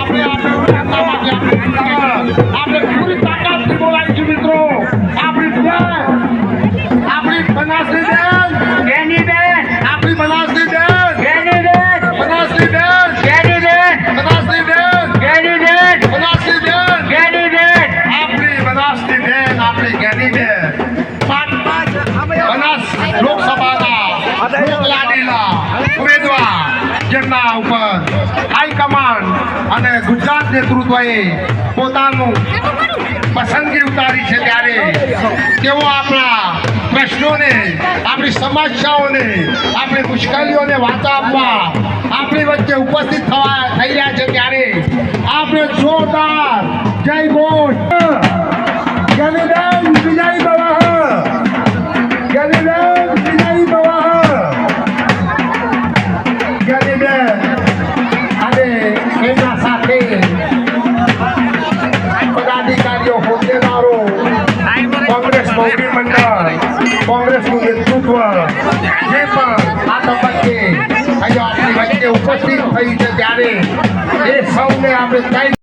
આપણે આપણે પૂરી તાકાતથી બોલાવીશું મિત્રો. આપણી બેન આપણી બનાસની બેન કેની બેન આપણી બનાસની બેન કેની બેન બનાસની બેન કેની બેન બનાસની બેન કેની બેન બનાસની બેન કેની બેન. આપણી બનાસની બેન આપણી જ્ઞાની બેન. બનાસ લોકસભાના લોકલાડીલા ઉમેદવાર. જેમના ઉપર હાઈકમાન્ડ અને ગુજરાત નેતૃત્વએ પોતાનું પસંદગી ઉતારી છે ત્યારે તેઓ આપણા પ્રશ્નોને, આપણી સમસ્યાઓને, આપણી મુશ્કેલીઓને વાચા આપવા આપણી વચ્ચે ઉપસ્થિત થવા, થઈ રહ્યા છે ત્યારે આપણે જોરદાર જય ઘોષ જય વિજય કોંગ્રેસનું નેતૃત્વ, જે પણ આ તબક્કે અહીંયા આપણી વચ્ચે ઉપસ્થિત થયું છે ત્યારે એ સૌને આપણે